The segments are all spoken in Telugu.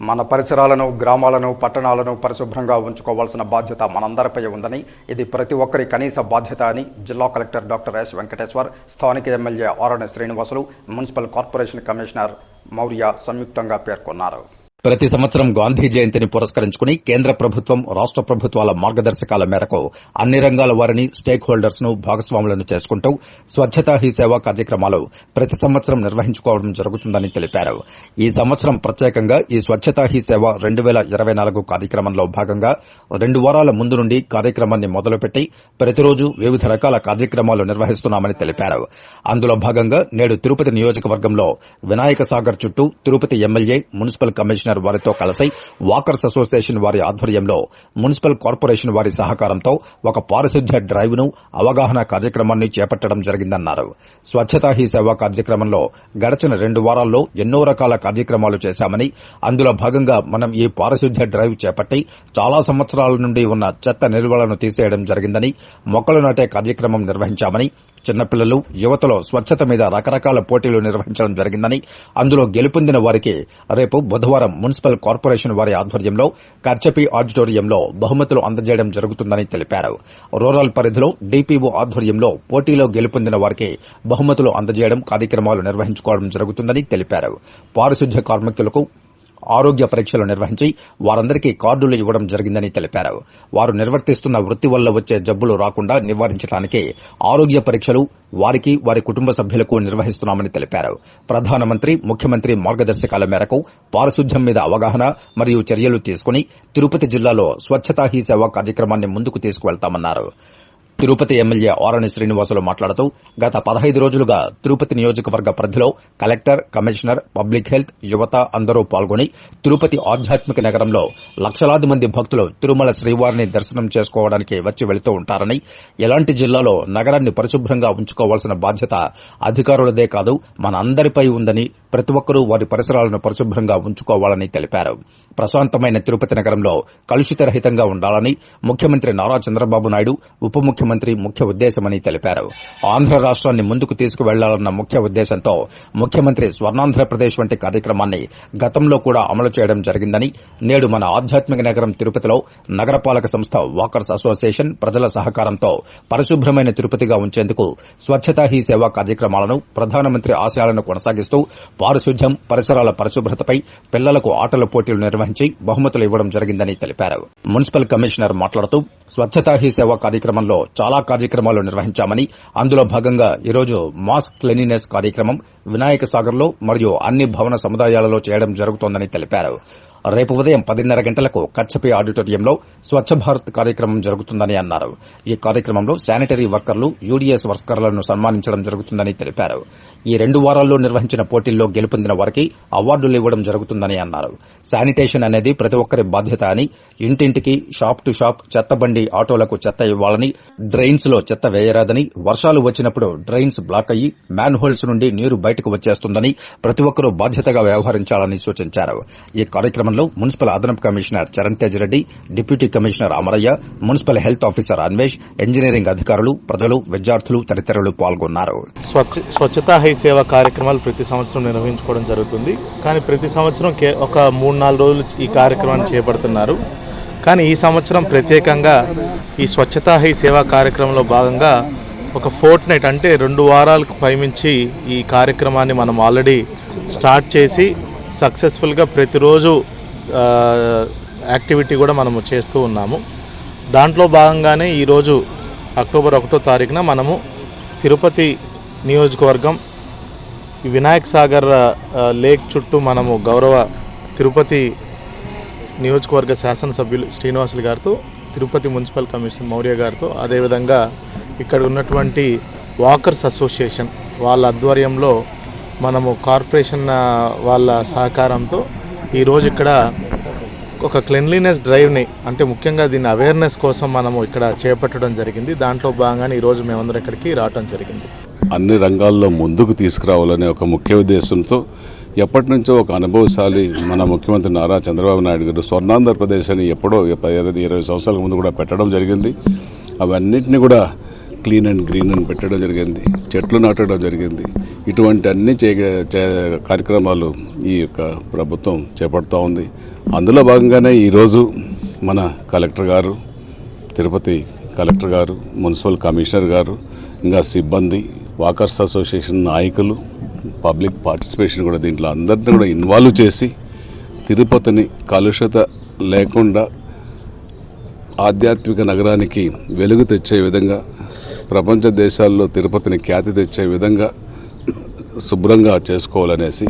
మన పరిసరాలను గ్రామాలను పట్టణాలను పరిశుభ్రంగా ఉంచుకోవాల్సిన బాధ్యత మనందరిపై ఉందని ఇది ప్రతి ఒక్కరి కనీస బాధ్యత అని జిల్లా కలెక్టర్ డాక్టర్ ఎస్ వెంకటేశ్వర్ స్థానిక MLA R N Srinivasulu municipal corporation commissioner Maurya సంయుక్తంగా పేర్కొన్నారు. ప్రతి సంవత్సరం గాంధీ జయంతిని పురస్కరించుకుని కేంద్ర ప్రభుత్వం రాష్ట ప్రభుత్వాల మార్గదర్శకాల మేరకు అన్ని రంగాల వారిని స్టేక్ హోల్డర్స్ను భాగస్వాములను చేసుకుంటూ స్వచ్ఛతా హీ సేవా కార్యక్రమాలు ప్రతి సంవత్సరం నిర్వహించుకోవడం జరుగుతుందని తెలిపారు. ఈ సంవత్సరం ప్రత్యేకంగా ఈ స్వచ్ఛతా హీ సేవ రెండు వేల ఇరవై నాలుగు కార్యక్రమంలో భాగంగా రెండు వారాల ముందు నుండి కార్యక్రమాన్ని మొదలుపెట్టి ప్రతిరోజు వివిధ రకాల కార్యక్రమాలు నిర్వహిస్తున్నామని తెలిపారు. అందులో భాగంగా నేడు తిరుపతి నియోజకవర్గంలో వినాయక సాగర్ చుట్టూ తిరుపతి ఎమ్మెల్యే మున్సిపల్ కమిషనర్ వారితో కలిసి వాకర్స్ అసోసియేషన్ వారి ఆధ్వర్యంలో మున్సిపల్ కార్పొరేషన్ వారి సహకారంతో ఒక పారిశుద్ధ్య డ్రైవ్ను అవగాహన కార్యక్రమాన్ని చేపట్టడం జరిగిందన్నారు. స్వచ్ఛతా హీ సేవా కార్యక్రమంలో గడచిన రెండు వారాల్లో ఎన్నో రకాల కార్యక్రమాలు చేశామని అందులో భాగంగా మనం ఈ పారిశుద్ధ్య డ్రైవ్ చేపట్టి చాలా సంవత్సరాల నుండి ఉన్న చెత్త నిల్వలను తీసేయడం జరిగిందని మొక్కలు నాటే కార్యక్రమం నిర్వహించామని చిన్నపిల్లలు యువతలో స్వచ్ఛత మీద రకరకాల పోటీలు నిర్వహించడం జరిగిందని అందులో గెలుపొందిన వారికి రేపు బుధవారం మున్సిపల్ కార్పొరేషన్ వారి ఆధ్వర్యంలో కర్చపి ఆడిటోరియంలో బహుమతులు అందజేయడం జరుగుతుందని తెలిపారు. రూరల్ పరిధిలో డీపీఓ ఆధ్వర్యంలో పోటీలో గెలుపొందిన వారికి బహుమతులు అందజేయడం కార్యక్రమాలు నిర్వహించుకోవడం జరుగుతుందని తెలిపారు. పారిశుద్ధ్య కార్మికులకు ఆరోగ్య పరీక్షలు నిర్వహించి వారందరికీ కార్డులు ఇవ్వడం జరిగిందని తెలిపారు. వారు నిర్వర్తిస్తున్న వృత్తి వల్ల వచ్చే జబ్బులు రాకుండా నివారించడానికి ఆరోగ్య పరీక్షలు వారికి వారి కుటుంబ సభ్యులకు నిర్వహిస్తున్నామని తెలిపారు. ప్రధానమంత్రి ముఖ్యమంత్రి మార్గదర్శకాల మేరకు పారిశుద్ధ్యం మీద అవగాహన మరియు చర్యలు తీసుకుని తిరుపతి జిల్లాలో స్వచ్ఛతా హీ సేవా కార్యక్రమాన్ని ముందుకు తీసుకువెళ్తామన్నారు. తిరుపతి ఎమ్మెల్యే ఆరణి శ్రీనివాసులు మాట్లాడుతూ గత పదహైదు రోజులుగా తిరుపతి నియోజకవర్గ పరిధిలో కలెక్టర్ కమిషనర్ పబ్లిక్ హెల్త్ యువత అందరూ పాల్గొని తిరుపతి ఆధ్యాత్మిక నగరంలో లక్షలాది మంది భక్తులు తిరుమల శ్రీవారిని దర్శనం చేసుకోవడానికి వచ్చి వెళుతూ ఉంటారని ఎలాంటి జిల్లాలో నగరాన్ని పరిశుభ్రంగా ఉంచుకోవాల్సిన బాధ్యత అధికారులదే కాదు మన అందరిపై ఉందని ప్రతి ఒక్కరూ వారి పరిసరాలను పరిశుభ్రంగా ఉంచుకోవాలని తెలిపారు. ప్రశాంతమైన తిరుపతి నగరంలో కలుషిత రహితంగా ఉండాలని ముఖ్యమంత్రి నారా చంద్రబాబు నాయుడు ఉప ముఖ్యమంత్రి ముఖ్య ఉద్దేశమని తెలిపారు. ఆంధ్ర రాష్ట్రాన్ని ముందుకు తీసుకువెళ్ళాలన్న ముఖ్య ఉద్దేశంతో ముఖ్యమంత్రి స్వర్ణాంధ్రప్రదేశ్ వంటి కార్యక్రమాన్ని గతంలో కూడా అమలు చేయడం జరిగిందని నేడు మన ఆధ్యాత్మిక నగరం తిరుపతిలో నగరపాలక సంస్థ వాకర్స్ అసోసియేషన్ ప్రజల సహకారంతో పరిశుభ్రమైన తిరుపతిగా ఉంచేందుకు స్వచ్ఛతా హీ సేవా కార్యక్రమాలను ప్రధానమంత్రి ఆశయాలను కొనసాగిస్తూ పారిశుద్ధ్యం పరిసరాల పరిశుభ్రతపై పిల్లలకు ఆటల పోటీలు నిర్వహించి బహుమతులు ఇవ్వడం జరిగిందని తెలిపారు. మున్సిపల్ కమిషనర్ మాట్లాడుతూ స్వచ్ఛతా హీ సేవా కార్యక్రమంలో చాలా కార్యక్రమాలు నిర్వహించామని అందులో భాగంగా ఈరోజు మాస్క్ క్లీనినెస్ కార్యక్రమం వినాయక సాగర్లో మరియు అన్ని భవన సముదాయాలలో చేయడం జరుగుతోందని తెలిపారు. రేపు ఉదయం పదిన్నర గంటలకు కచ్చపే ఆడిటోరియంలో స్వచ్ఛ భారత్ కార్యక్రమం జరుగుతుందని అన్నారు. ఈ కార్యక్రమంలో శానిటరీ వర్కర్లు యూడీఎస్ వర్కర్లను సన్మానించడం జరుగుతుందని తెలిపారు. ఈ రెండు వారాల్లో నిర్వహించిన పోటీల్లో గెలుపొందిన వారికి అవార్డులు ఇవ్వడం జరుగుతుందని అన్నారు. శానిటేషన్ అనేది ప్రతి ఒక్కరి బాధ్యత అని ఇంటింటికి షాప్ టు షాప్ చెత్త బండి ఆటోలకు చెత్త ఇవ్వాలని డ్రైన్స్లో చెత్త వేయరాదని వర్షాలు వచ్చినప్పుడు డ్రైన్స్ బ్లాక్ అయ్యి మ్యాన్ హోల్స్ నుండి నీరు బయటకు వచ్చేస్తుందని ప్రతి ఒక్కరూ బాధ్యతగా వ్యవహరించాలని సూచించారు. ఈ కార్యక్రమం కార్యక్రమంలో మున్సిపల్ అదనపు commissioner Charan Tej Reddy deputy commissioner Amaraiah municipal health officer Anvesh engineering అధికారులు ప్రజలు విద్యార్థులు తదితరులు పాల్గొన్నారు. స్వచ్ఛ స్వచ్ఛతా హై సేవ కార్యక్రమాలు ప్రతి సంవత్సరం నిర్వహించుకోవడం జరుగుతుంది. కానీ ప్రతి సంవత్సరం కే ఒక మూడు నాలుగు రోజులు ఈ కార్యక్రమాన్ని చేపడుతున్నారు. కానీ ఈ సంవత్సరం ప్రత్యేకంగా ఈ స్వచ్ఛతా హై సేవా కార్యక్రమంలో భాగంగా ఒక ఫోర్ట్ నైట్ అంటే రెండు వారాలకు పైమించి ఈ కార్యక్రమాన్ని మనం ఆల్రెడీ స్టార్ట్ చేసి సక్సెస్ఫుల్గా ప్రతిరోజు యాక్టివిటీ కూడా మనము చేస్తూ ఉన్నాము. దాంట్లో భాగంగానే ఈరోజు అక్టోబర్ ఒకటో తారీఖున మనము తిరుపతి నియోజకవర్గం వినాయక వినాయక్ సాగర్ లేక్ చుట్టూ మనము గౌరవ తిరుపతి నియోజకవర్గ శాసనసభ్యులు శ్రీనివాసులు గారితో తిరుపతి మున్సిపల్ కమిషనర్ మౌర్య గారితో అదేవిధంగా ఇక్కడ ఉన్నటువంటి వాకర్స్ అసోసియేషన్ వాళ్ళ ఆధ్వర్యంలో మనము కార్పొరేషన్ వాళ్ళ సహకారంతో ఈరోజు ఇక్కడ ఒక క్లెన్లీనెస్ డ్రైవ్ని అంటే ముఖ్యంగా దీన్ని అవేర్నెస్ కోసం మనము ఇక్కడ చేపట్టడం జరిగింది. దాంట్లో భాగంగానే ఈరోజు మేమందరం ఇక్కడికి రావడం జరిగింది. అన్ని రంగాల్లో ముందుకు తీసుకురావాలనే ఒక ముఖ్య ఉద్దేశంతో ఎప్పటి నుంచో ఒక అనుభవశాలి మన ముఖ్యమంత్రి నారా చంద్రబాబు నాయుడు గారు స్వర్ణాంధ్రప్రదేశ్ అని ఎప్పుడో ఇరవై ఇరవై సంవత్సరాల ముందు కూడా పెట్టడం జరిగింది. అవన్నిటిని కూడా క్లీన్ అండ్ గ్రీన్ అని పెట్టడం జరిగింది. చెట్లు నాటడం జరిగింది. ఇటువంటి అన్ని చే కార్యక్రమాలు ఈ యొక్క ప్రభుత్వం చేపడుతూ ఉంది. అందులో భాగంగానే ఈరోజు మన కలెక్టర్ గారు తిరుపతి కలెక్టర్ గారు మున్సిపల్ కమిషనర్ గారు ఇంకా సిబ్బంది వాకర్స్ అసోసియేషన్ నాయకులు పబ్లిక్ పార్టిసిపేషన్ కూడా దీంట్లో అందరిని కూడా ఇన్వాల్వ్ చేసి తిరుపతిని కలుషిత లేకుండా ఆధ్యాత్మిక నగరానికి వెలుగు తెచ్చే విధంగా ప్రపంచ దేశాల్లో తిరుపతిని ఖ్యాతి తెచ్చే విధంగా శుభ్రంగా చేసుకోవాలనేసి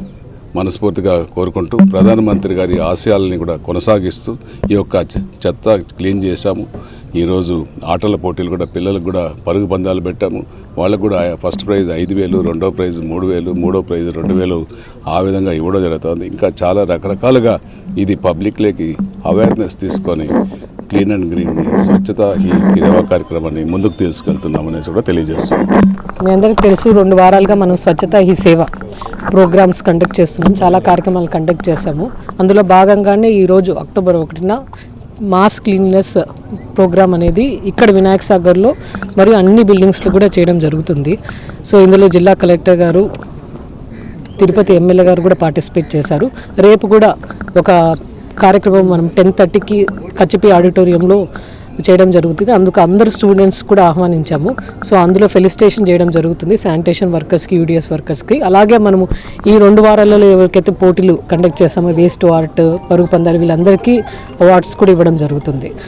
మనస్ఫూర్తిగా కోరుకుంటూ ప్రధానమంత్రి గారి ఆశయాలని కూడా కొనసాగిస్తూ ఈ యొక్క చెత్త క్లీన్ చేశాము. ఈరోజు ఆటల పోటీలు కూడా పిల్లలకు కూడా పరుగు పందాలు పెట్టాము. వాళ్ళకు కూడా ఫస్ట్ ప్రైజ్ ఐదు వేలు రెండో ప్రైజ్ మూడు వేలు మూడో ప్రైజ్ రెండు వేలు ఆ విధంగా ఇవ్వడం జరుగుతుంది. ఇంకా చాలా రకరకాలుగా ఇది పబ్లిక్లోకి అవేర్నెస్ తీసుకొని క్లీన్ అండ్ గ్రీన్ స్వచ్ఛత ఈ సేవా కార్యక్రమాన్ని ముందుకు తీసుకెళ్తున్నాం అనేసి కూడా తెలియజేస్తున్నాం. మీ అందరికీ తెలుసు రెండు వారాలుగా మనం స్వచ్ఛత హీ సేవ ప్రోగ్రామ్స్ కండక్ట్ చేస్తున్నాం. చాలా కార్యక్రమాలు కండక్ట్ చేశాము. అందులో భాగంగానే ఈరోజు అక్టోబర్ ఒకటిన మాస్ క్లీన్నెస్ ప్రోగ్రామ్ అనేది ఇక్కడ వినాయక సాగర్లో మరియు అన్ని బిల్డింగ్స్లో కూడా చేయడం జరుగుతుంది. సో ఇందులో జిల్లా కలెక్టర్ గారు తిరుపతి ఎమ్మెల్యే గారు కూడా పార్టిసిపేట్ చేశారు. రేపు కూడా ఒక కార్యక్రమం మనం టెన్ థర్టీకి కచ్చిపి ఆడిటోరియంలో చేయడం జరుగుతుంది. అందుకు అందరు స్టూడెంట్స్ కూడా ఆహ్వానించాము. సో అందులో ఫెలిస్టేషన్ చేయడం జరుగుతుంది శానిటేషన్ వర్కర్స్కి యూడిఎస్ వర్కర్స్కి అలాగే మనము ఈ రెండు వారాలలో ఎవరికైతే పోటీలు కండక్ట్ చేస్తామో వేస్ట్ ఆర్ట్ పరుగు పందాలు వీళ్ళందరికీ అవార్డ్స్ కూడా ఇవ్వడం జరుగుతుంది.